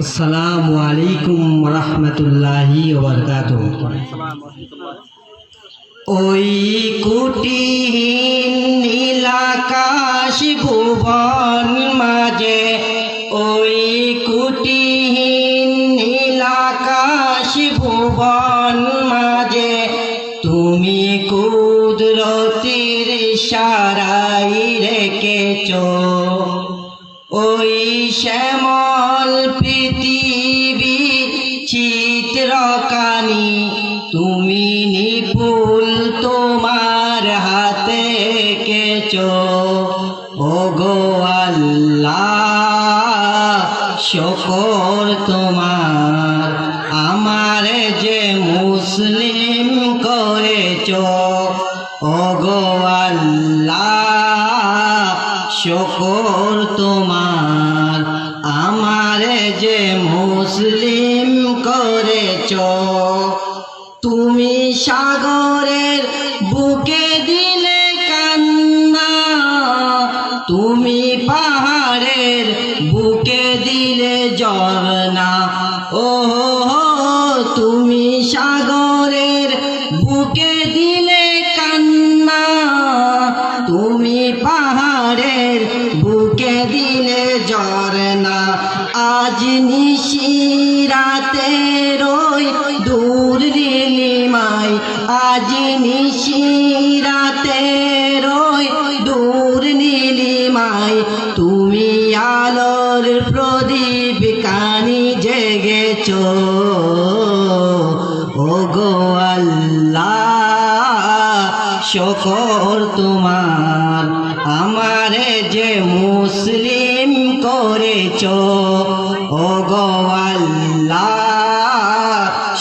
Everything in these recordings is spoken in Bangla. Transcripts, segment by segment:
আসসালামু আলাইকুম রহমতুল্লাহি ওই কুটিহীন নীলাকাশ ভুবন মাঝে, ওই কুটিহীন নীলাকাশ ভুবন মাঝে, তুমি কুদরতির সারাই রেখেছ। ওই শ্যামল পৃথিবী চিত্রকানি, তুমি নিপুল তোমার হাতে কেচ। ও গো আল্লাহ, শকর তোমার, আমার যে মুসলিম করেছ। ও গো আল্লাহ, শকর তোমার। তুমি সাগরের বুকে দিলে কান্না, তুমি পাহাড়ের বুকে দিলে ঝর্ণা। ও তুমি সাগরের বুকে দিলে কান্না, তুমি পাহাড়ের বুকে দিলে ঝর্ণা। আজ নিশিরাতে রই দূর নীলিমাই আজ নিশিরাতে রই দূর নীলিমাই তুমি আলোর প্রদীপ কানি জেগেছ। ও গো আল্লাহ, শকর তোমার। আমারে যে মুসলিম করেছ ও আল্লাহ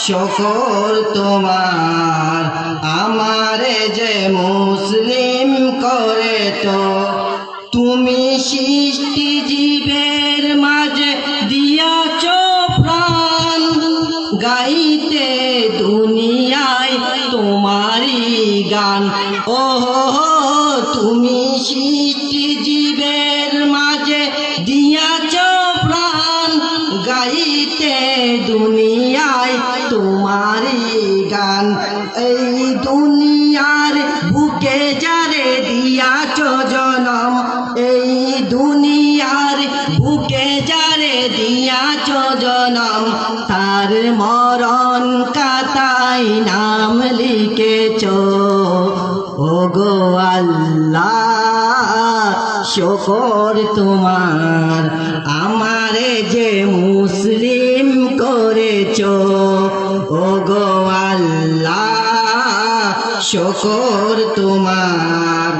শকর তোমার, আমারে যে মুসলিম করে তো, তুমি সৃষ্টি জীবের মাঝে দিয়াছ প্রাণ। গাইতে দুনিয়ায় তোমারই গান। ও তুমি সৃষ্টি এই দুনিয়ার বুকে যারে দিয়াছ জনম, এই দুনিয়ার বুকে যারে দিয়াছ জনম, তার মরণ কাতাই নাম লিখেছ। ও গো আল্লাহ, শকর তোমার, আমারে যে মুসলিম করেছ। ও আল্লাহ শকর তোমার।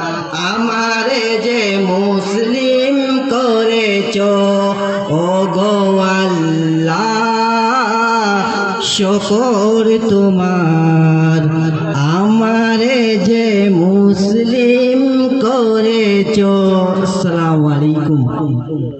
আমারে যে মুসলিম করেছ ও গোয়াল্লা শকর তোমার।